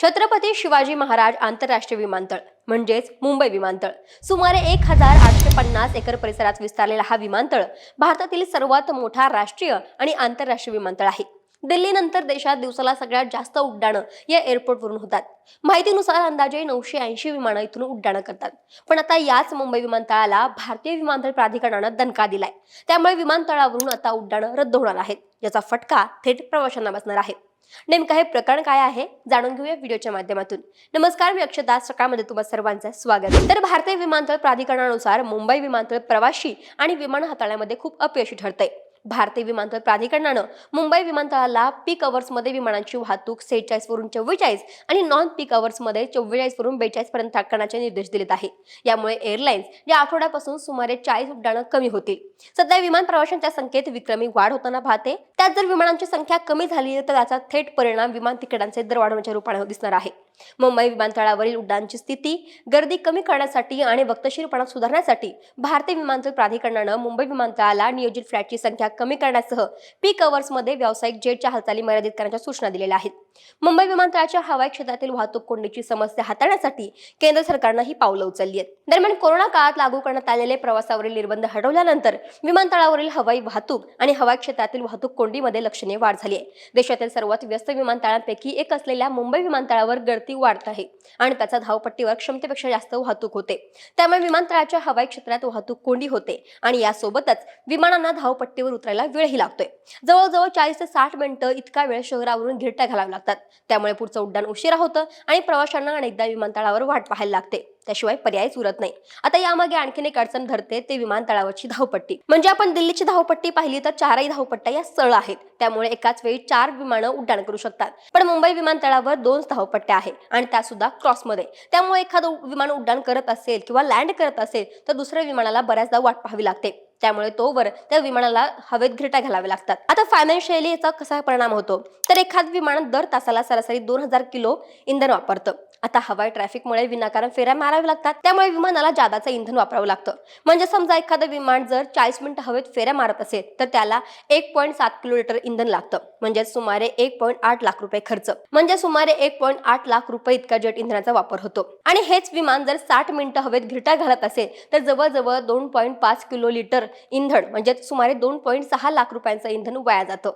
छत्रपती शिवाजी महाराज आंतरराष्ट्रीय विमानतळ म्हणजेच मुंबई विमानतळ. सुमारे एक हजार आठशे पन्नास एकर परिसरात विस्तारलेला हा विमानतळ भारतातील सर्वात मोठा राष्ट्रीय आणि आंतरराष्ट्रीय विमानतळ आहे. दिल्लीनंतर देशात दिवसाला सगळ्यात जास्त उड्डाणं या एअरपोर्टवरून होतात. माहितीनुसार अंदाजे नऊशे ऐंशी विमानं इथून उड्डाणं करतात. पण आता याच मुंबई विमानतळाला भारतीय विमानतळ प्राधिकरणानं दणका दिलाय. त्यामुळे विमानतळावरून आता उड्डाणं रद्द होणार आहेत. याचा फटका थेट प्रवाशांना बसणार आहे. नेमकं हे प्रकरण काय आहे जाणून घेऊया व्हिडिओच्या माध्यमातून. नमस्कार मी अक्षता. सकाळमध्ये तुम्हाला सर्वांचं स्वागत. तर भारतीय विमानतळ प्राधिकरणानुसार मुंबई विमानतळ प्रवासी आणि विमान हाताळण्यामध्ये खूप अपयशी ठरतंय. भारतीय विमानतळ प्राधिकरणानं मुंबई विमानतळाला पीकमध्ये विमानांची वाहतूक सेहेचाळीस वरून चव्वेचाळीस आणि नॉन पीकमध्ये चव्वेचाळीस वरून बेचाळीस पर्यंत करण्याचे निर्देश दिलेत आहे. यामुळे एअरलाईन्स या आठवड्यापासून सुमारे चाळीस उड्डाणं कमी होतील. सध्या विमान प्रवाशांच्या संख्येत विक्रमी वाढ होताना पाहते. त्यात जर विमानांची संख्या कमी झाली तर त्याचा थेट परिणाम विमान तिकिटांचे दर वाढवण्याच्या रूपाने दिसणार आहे. मुंबई विमानतळावरील उड्डाणची स्थिती गर्दी कमी करण्यासाठी आणि वक्तशीरपणा सुधारण्यासाठी भारतीय विमानतळ प्राधिकरणानं मुंबई विमानतळाला नियोजित फ्लॅटची संख्या कमी करण्यासह पीकमध्ये व्यावसायिक जेटच्या हालचाली मर्यादित करण्याच्या सूचना दिलेल्या आहेत. मुंबई विमानतळाच्या हवाई क्षेत्रातील वाहतूक कोंडीची समस्या हाताळण्यासाठी केंद्र सरकारनं ही पावलं उचलली आहेत. दरम्यान कोरोना काळात लागू करण्यात आलेले प्रवासावरील निर्बंध हटवल्यानंतर विमानतळावरील हवाई वाहतूक आणि हवाई क्षेत्रातील वाहतूक कोंडीमध्ये लक्षणीय वाढ झाली आहे. देशातील सर्वात व्यस्त विमानतळांपैकी एक असलेल्या मुंबई विमानतळावर गर्दी वाढत आहे आणि त्याचा धावपट्टीवर क्षमतेपेक्षा जास्त वाहतूक होते. त्यामुळे विमानतळाच्या हवाई क्षेत्रात वाहतूक कोंडी होते आणि यासोबतच विमानांना धावपट्टीवर उतरायला वेळही लागतोय. जवळजवळ चाळीस ते साठ मिनिटं इतका वेळ शहरावरून गिरट्या घालाव्या लागतात. त्यामुळे पुढचं उड्डाण उशिरा होतं आणि प्रवाशांना अनेकदा विमानतळावर वाट पाहायला लागते. त्याशिवाय पर्यायच उरत नाही. आता यामागे आणखीन एक अडचण धरते ते विमानतळावरची धावपट्टी. म्हणजे आपण दिल्लीची धावपट्टी पाहिली तर चारही धावपट्ट्या या सरळ आहेत. त्यामुळे एकाच वेळी चार विमानं उड्डाण करू शकतात. पण मुंबई विमानतळावर दोन धावपट्ट्या आहेत आणि त्या सुद्धा क्रॉसमध्ये. त्यामुळे एखादं विमान उड्डाण करत असेल किंवा लँड करत असेल तर दुसऱ्या विमानाला बऱ्याचदा वाट पाहावी लागते. त्यामुळे तोवर त्या विमानाला हवेत घिरट्या घालाव्या लागतात. आता फायनान्शियली याचा कसा परिणाम होतो? तर एखाद विमान दर तासाला सरासरी दोन हजार किलो इंधन वापरतं. आता हवाई ट्रॅफिकमुळे विनाकारण फेऱ्या माराव्या लागतात. त्यामुळे विमानाला जादाचं इंधन वापरावं लागतं. म्हणजे समजा एखादं विमान जर चाळीस मिनिटं हवेत फेऱ्या मारत असेल तर त्याला एक पॉईंट सात किलोमीटर इंधन लागतं. म्हणजे सुमारे एक पॉईंट आठ लाख रुपये खर्च. म्हणजे सुमारे एक पॉईंट आठ लाख रुपये इतका जेट इंधनाचा वापर होतो. आणि हेच विमान जर साठ मिनिटं हवेत घिरटा घालत असेल तर जवळजवळ दोन पॉईंट पाच किलो लिटर इंधन म्हणजे सुमारे दोन पॉईंट सहा लाख रुपयांचं इंधन वाया जातं.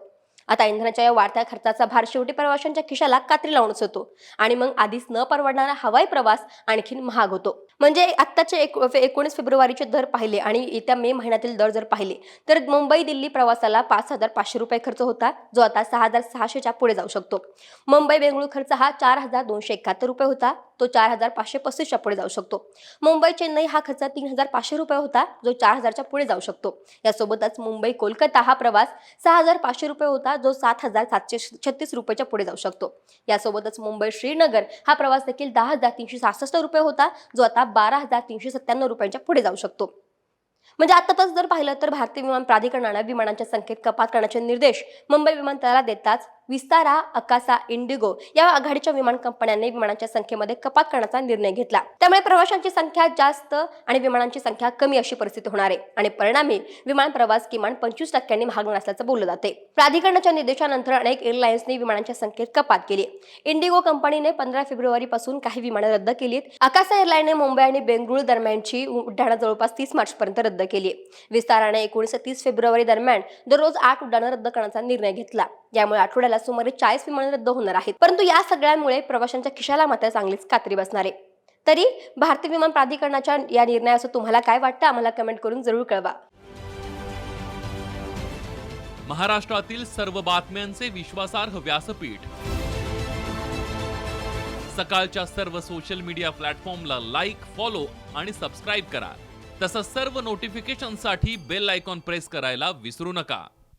आता इंधनाच्या या वाढत्या खर्चाचा भार शेवटी प्रवाशांच्या खिशाला कात्री लावूनच होतो आणि मग आधीच न परवडणारा हवाई प्रवास आणखीन महाग होतो. म्हणजे आत्ताचे एक एकोणीस फेब्रुवारीचे दर पाहिले आणि येत्या मे महिन्यातील दर जर पाहिले तर मुंबई दिल्ली प्रवासाला पाच हजार पाचशे रुपये खर्च होता जो आता सहा हजार सहाशेच्या पुढे जाऊ शकतो. मुंबई बेंगळूर खर्च हा चार हजार दोनशे एकाहत्तर रुपये होता. तो चार हजार पाचशे पस्तीसच्या पुढे जाऊ शकतो. मुंबई चेन्नई हा खर्च तीन हजार पाचशे रुपये होता जो चार हजारच्या पुढे जाऊ शकतो. यासोबतच मुंबई कोलकाता हा प्रवास सहा हजार पाचशे रुपये होता जो सात हजार सातशे छत्तीस रुपयाच्या पुढे जाऊ शकतो. यासोबतच मुंबई श्रीनगर हा प्रवास देखील दहा हजार तीनशे सहासष्ट रुपये होता जो आता बारा हजार तीनशे सत्त्याण्णव रुपयांच्या पुढे जाऊ शकतो. म्हणजे आताच जर पाहिलं तर भारतीय विमान प्राधिकरणानं विमानांच्या संख्येत कपात करण्याचे निर्देश मुंबई विमानतळाला देताच विस्तारा अकासा इंडिगो या आघाडीच्या विमान कंपन्यांनी विमानांच्या संख्येमध्ये कपात करण्याचा निर्णय घेतला. त्यामुळे प्रवाशांची संख्या जास्त आणि विमानांची संख्या कमी अशी परिस्थिती होणार आहे आणि परिणामी विमान प्रवास किमान पंचवीस टक्क्यांनी महागणार असल्याचं बोललं जाते. प्राधिकरणाच्या निर्देशानंतर अनेक एअरलाइन्सनी विमानांच्या संख्येत कपात केली. इंडिगो कंपनीने पंधरा फेब्रुवारी पासून काही विमानं रद्द केलीत. अकासा एअरलाईनने मुंबई आणि बेंगळुरू दरम्यानची उड्डाणं जवळपास तीस मार्च पर्यंत रद्द केली. विस्ताराने एकोणीस तीस फेब्रुवारी दरम्यान दररोज आठ उड्डाणं रद्द करण्याचा निर्णय घेतला. यामुळे आठवड्याला सुमारे चाळीस विमान रद्द होणार आहेत. परंतु या सगळ्यामुळे प्रवाशांच्या खिशाला मात्र चांगलीच कात्री बसणार आहे. तरी भारतीय विमान प्राधिकरणाच्या या निर्णयाचं तुम्हाला काय वाटतं? आम्हाला कमेंट करून जरूर कळवा. महाराष्ट्रातील सर्व बातम्यांचे विश्वासार्ह व्यासपीठ. सकाळच्या सर्व सोशल मीडिया प्लॅटफॉर्मला लाईक फॉलो आणि सबस्क्राईब करा. तसंच सर्व नोटिफिकेशनसाठी बेल आयकॉन प्रेस करायला विसरू नका.